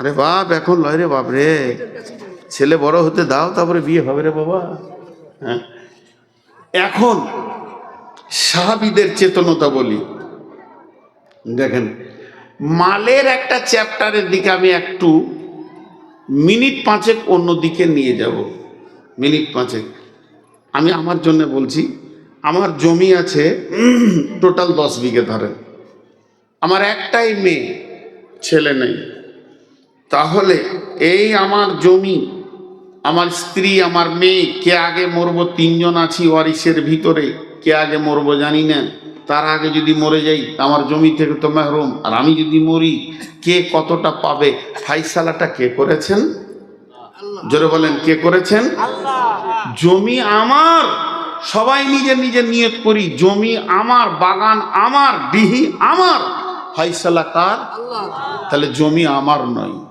আরে বাপ, এখন লয় রে বাপ রে। ছেলে বড় হতে দাও, তারপরে বিয়ে হবে রে বাবা। হ্যাঁ। এখন সাহাবিদের চেতনতা বলি। দেখেন, মালের একটা চ্যাপ্টারের দিকে আমি একটু মিনিট পাঁচেক অন্য দিকে নিয়ে যাব। মিনিট পাঁচেক। আমি আমার জন্য বলছি, আমার জমি আছে টোটাল দশ বিঘে ধরেন। আমার একটাই মেয়ে, ছেলে নেই। তাহলে এই আমার জমি আমার স্ত্রী আমার মেয়ে কে আগে মরবো? তিনজন আছি ওয়ারিসের ভিতরে। কে আগে মরবো জানি না। তার আগে যদি মরে যাই আমার জমি থেকে তো মেহরুম। আর আমি যদি মরি কে কতটা পাবে? ফাইসালাটা কে করেছেন? জোরে বলেন কে করেছেন? জমি আমার। সবাই নিজের নিজের নিয়ত করি। জমি আমার বাগান আমার ডিহি আমার। ফাইসালা কার? তাহলে জমি আমার নয়।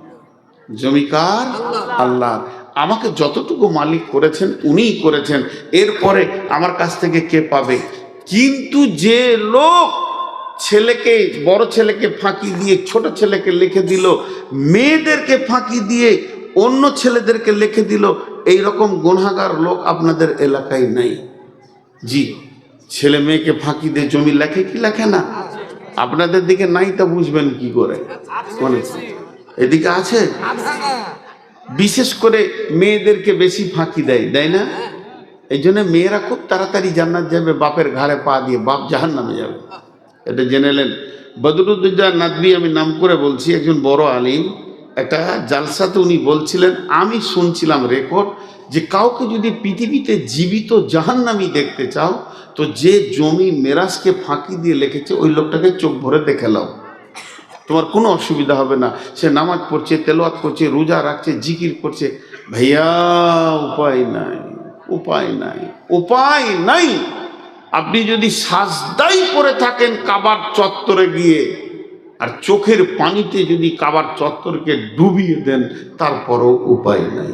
জমি কার আল্লাহ। আমাকে যতটুকু মালিক করেছেন উনিই করেছেন। এরপরে আমার কাছ থেকে কে পাবে? কিন্তু যে লোক ছেলেকে বড় ছেলেকে ফাঁকি দিয়ে ছোট ছেলেকে লিখে দিল মেয়েদেরকে ফাঁকি দিয়ে অন্য ছেলেদেরকে লিখে দিল এই রকম গুণাগার লোক আপনাদের এলাকায় নাই। জি ছেলে মেয়েকে ফাঁকি দিয়ে জমি লেখে কি লেখে না? আপনাদের দিকে নাই তা বুঝবেন কি করে? মানে এদিকে আছে? বিশেষ করে মেয়েদেরকে বেশি ফাঁকি দেয় দেয় না? এই জন্য মেয়েরা খুব তাড়াতাড়ি জান্নাত যাবে, বাপের ঘাড়ে পা দিয়ে বাপ জাহান নামে যাবে। এটা জেনে নেন। বদরুদ্দুজা নাদবি আমি নাম করে বলছি, একজন বড় আলিম। একটা জালসাতে উনি বলছিলেন, আমি শুনছিলাম রেকর্ড যে কাউকে যদি পৃথিবীতে জীবিত জাহান্নামি দেখতে চাও, তো যে জমি মেরাজকে ফাঁকি দিয়ে লিখেছে, ওই লোকটাকে চোখ ভরে দেখে লাও তোমার কোনো অসুবিধা হবে না। সে নামাজ পড়ছে তেলোয়াত করছে, রোজা রাখছে, জিকির করছে। ভাইয়া, উপায় নাই উপায় নাই উপায় নাই। আপনি যদি সাজদাই করে থাকেন কাবার চত্বরে গিয়ে, আর চোখের পানিতে যদি কাবার চত্বরকে ডুবিয়ে দেন, তারপরও উপায় নাই।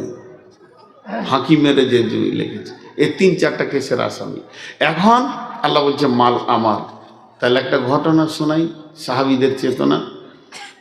হাঁকি মেরে যে জমি লেগেছে। এই তিন চারটা কেসের আসামি। এখন আল্লাহ বলছে, মাল আমার। তাহলে একটা ঘটনা শোনাই, সাহাবিদের চেতনা।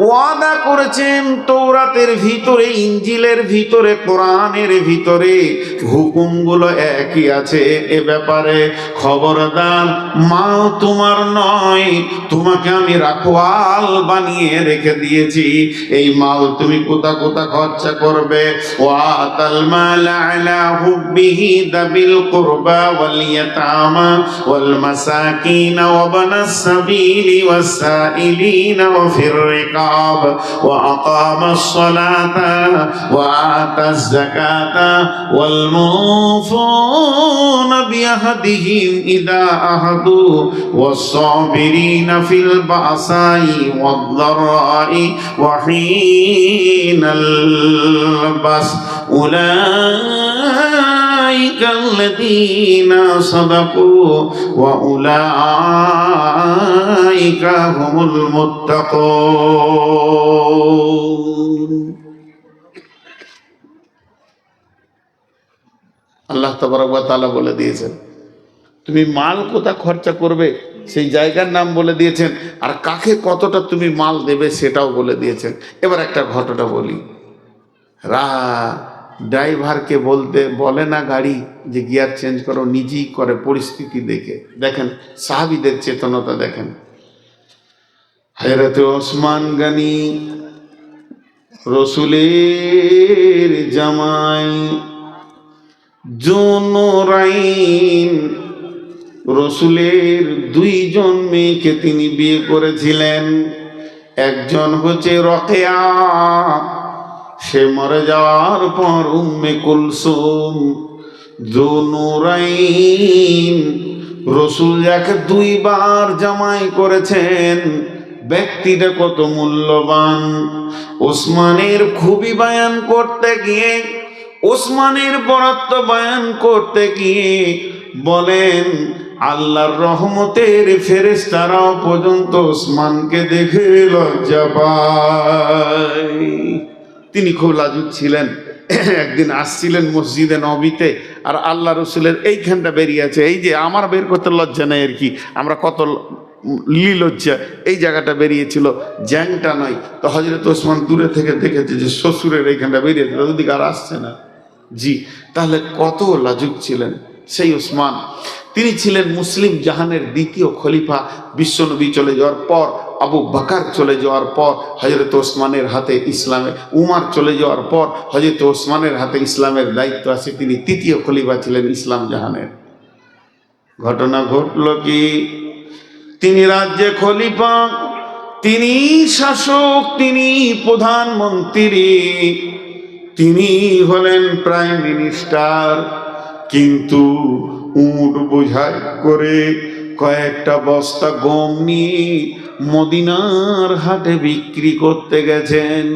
ওয়াদা করেছেন তৌরাতের ভিতরে ইঞ্জিলের ভিতরে, কোরআনের ভিতরে। হুকুমগুলো একই আছে এ ব্যাপারে। খবরদার মা তোমার নয়, তোমাকে আমি রাখওয়াল বানিয়ে রেখে দিয়েছি। এই মাল তুমি কোথা কোথা খরচা করবে? ওয়াতাল মাল আলা হুব্বিহি দাবিল কুরবা ওয়াল ইয়াতামা ওয়াল মাসাকিন ওয়া বানাস সাবিলি ওয়াস সাইলিনা ওয়া ফির الكتاب وأقام الصلاة وآتى الزكاة والموفون بيهدهم إذا أهدوا والصابرين في البأساء والضراء وحين البس أولئك الذين صدقوا وأولئك هم المتقون আল্লাহ তালা বলে দিয়েছেন তুমি মাল কোথা খরচা করবে সেই জায়গার নাম বলে দিয়েছেন আর কাকে কতটা তুমি মাল দেবে সেটাও বলে দিয়েছেন এবার একটা ঘটনা বলি রা ড্রাইভারকে বলতে, বলে না গাড়ি যে গিয়ার চেঞ্জ করো, নিজেই করে পরিস্থিতি দেখে। দেখেন, সাহাবিদের চেতনতা দেখেন। হায়রত ওসমান গানি রসুলের জামাই জোনরাইন রসুলের দুইজন মেয়েকে তিনি বিয়ে করেছিলেন। একজন হচ্ছে রকেয়া সে মরে যাওয়ার পর উম্মে কুলসুম জোনুরাইন রসুল যাকে দুইবার জামাই করেছেন, ব্যক্তিটা কত মূল্যবান। ওসমানের খুবই বায়ান করতে গিয়ে, ওসমানের বরাত্ম বায়ান করতে গিয়ে বলেন, আল্লাহর রহমতের ফেরেশতারাও পর্যন্ত ওসমানকে দেখে লজ্জা পায়। তিনি খুব লাজুক ছিলেন। একদিন আসছিলেন মসজিদে নবীতে, আর আল্লাহ রসুলের এইখানটা বেরিয়েছে এই যে আমার বের করতে লজ্জা নেই আর কি, আমরা কত লীলজ্জা এই জায়গাটা বেরিয়েছিল, জ্যাংটা নয়। তো হজরত ওসমান দূরে থেকে দেখেছে যে শ্বশুরের এইখানটা বেরিয়েছে ওদিকে আর আসছে না। জি, তাহলে কত লাজুক ছিলেন সেই ওসমান। তিনি ছিলেন মুসলিম জাহানের দ্বিতীয় খলিফা, বিশ্বনবী চলে যাওয়ার পর আবু বাকার চলে যাওয়ার পর হজরত ওসমানের হাতে ইসলামে, উমার চলে যাওয়ার পর হজরত ওসমানের হাতে ইসলামের দায়িত্ব আছে, তিনি তৃতীয় খলিফা ছিলেন ইসলাম জাহানের। ঘটনা ঘটল কি? তিনি রাজ্যে খলিফা, তিনি শাসক, তিনি প্রধানমন্ত্রী, তিনি হলেন প্রাইম মিনিস্টার। কিন্তু উট বোঝাই করে কয়েকটা বস্তা গম নিয়ে মদিনার হাটে বিক্রি করতে গেছেন।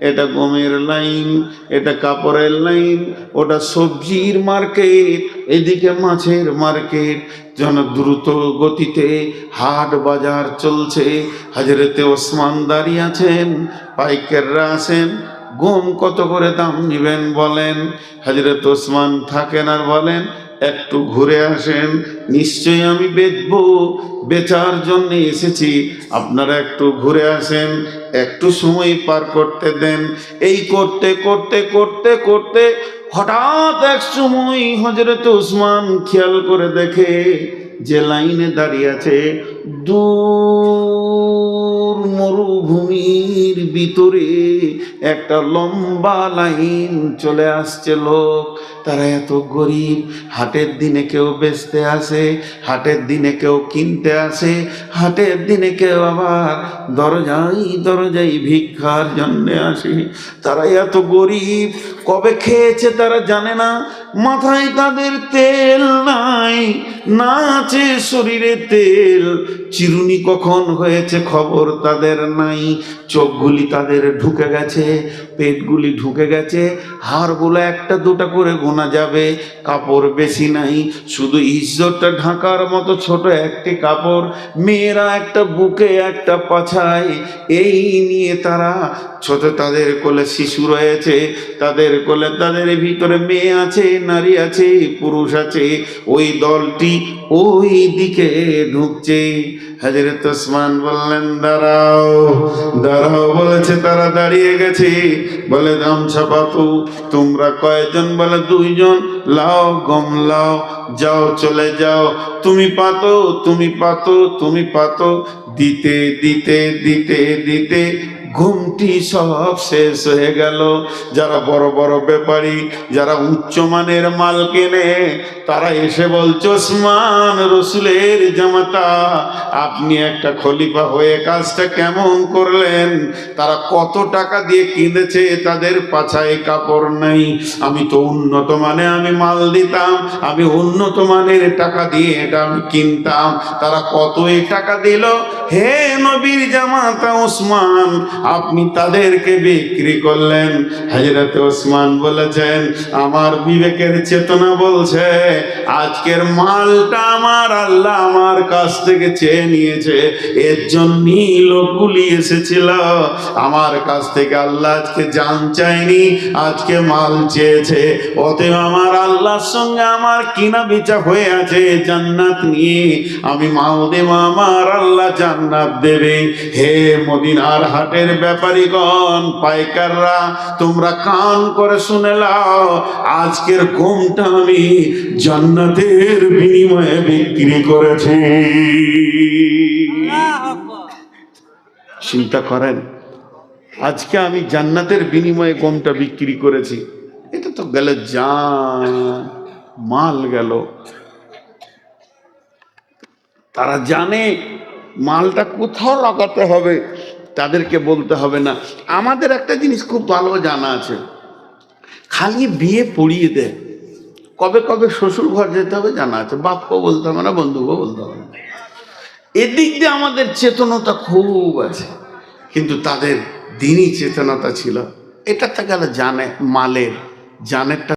এটা গমের লাইন, এটা কাপড়ের লাইন, ওটা সবজির মার্কেট, এদিকে মাছের মার্কেট। যেন দ্রুত গতিতে হাট বাজার চলছে। হাজরেতে ওসমান দাঁড়িয়ে আছেন, পাইকাররা আছেন। গম কত করে দাম নিবেন বলেন? হাজরত ওসমান থাকেন আর বলেন, একটু ঘুরে আসেন, নিশ্চয়ই আমি বেচবো। বেচার জন্য এসেছি, আপনারা একটু ঘুরে আসেন, একটু সময় পার করতে দেন। এই করতে করতে করতে করতে হঠাৎ এক সময় হজরত ওসমান খেয়াল করে দেখে যে লাইনে দাঁড়িয়ে আছে দূর ভিতরে একটা লম্বা লাইন চলে আসছে লোক। তারা এত গরিব, হাটের দিনে কেউ বেচতে আসে, হাটের দিনে কেউ কিনতে আসে, হাটের দিনে কেউ আবার দরজাই দরজাই ভিক্ষার জন্যে আসে। তারা এত গরিব, কবে খেয়েছে তারা জানে না। মাথায় তাদের তেল নাই, না আছে শরীরে তেল। চিরুনি কখন হয়েছে খবর তাদের নাই, চোখগুলি তাদের ঢুকে গেছে পেটগুলি ঢুকে গেছে, হাড়গুলো একটা দুটা করে গোনা যাবে, কাপড় বেশি নাই, শুধু ইজ্জতটা ঢাকার মতো ছোট একটি কাপড়, মেয়েরা একটা বুকে একটা পাছায়, এই নিয়ে তারা ছোট তাদের কোলে শিশু রয়েছে, তাদের কোলে তাদের ভিতরে মেয়ে আছে, নারী আছে, পুরুষ আছে, ওই দলটি ওই দিকে ঢুকছে। হাজরত ওসমান বললেন, দাঁড়াও। দাঁড়াও বলেছে, তারা দাঁড়িয়ে গেছে। বলে গামছা পাতু তোমরা কয়জন? বলে, দুইজন। লাও, গম লাও, যাও, চলে যাও। তুমি পাতো তুমি পাতো তুমি পাতো। দিতে দিতে দিতে দিতে। ঘুমটি সব শেষ হয়ে গেল। যারা বড় বড় ব্যাপারী, যারা উচ্চমানের মাল কেনে, তারা এসে বলছে, ওসমান রসুলের জামাতা আপনি একটা খলিফা হয়ে কাজটা কেমন করলেন? তারা কত টাকা দিয়ে কিনেছে, তাদের পাছায় কাপড় নাই। আমি তো উন্নত মানে আমি মাল দিতাম, আমি উন্নত মানের টাকা দিয়ে এটা আমি কিনতাম। তারা কত টাকা দিল? হে নবীর জামাতা ওসমান আপনি তাদেরকে বিক্রি করলেন। হাজরত ওসমান বলেছেন, আমার বিবেকের চেতনা বলছে, আজকের মালটা আমার আল্লাহ আমার কাছ থেকে চেয়ে নিয়েছে, এর জন্যই লোকগুলি এসেছিল। আমার কাছ থেকে আল্লাহ আজকে জান চায়নি, আজকে মাল চেয়েছে, অতএব আমার আল্লাহর সঙ্গে আমার কিনা বিচা হয়ে আছে, জান্নাত নিয়ে আমি মাল দেব, আমার আল্লাহ জান্নাত দেবে। হে মদিনার হাটের ব্যাপারীগণ, পাইকাররা, তোমরা কান করে শুনে লাও আজকের ঘুমটা আমি জান্নাতের বিনিময়ে বিক্রি করেছি। চিন্তা করেন, আজকে আমি জান্নাতের বিনিময়ে গমটা বিক্রি করেছি। এটা তো গেল জান, মাল গেল। তারা জানে মালটা কোথাও লাগাতে হবে। তাদেরকে বলতে হবে না। আমাদের একটা জিনিস খুব ভালো জানা আছে। খালি বিয়ে পড়িয়ে দেয় কবে কবে শ্বশুর ঘর যেতে হবে জানা আছে। বাপকেও বলতে হবে না, বন্ধুকেও বলতে হবে না। এদিক দিয়ে আমাদের চেতনতা খুব আছে। কিন্তু তাদের দিনই চেতনতা ছিল। এটা থেকে জানে মালের, জানেরটা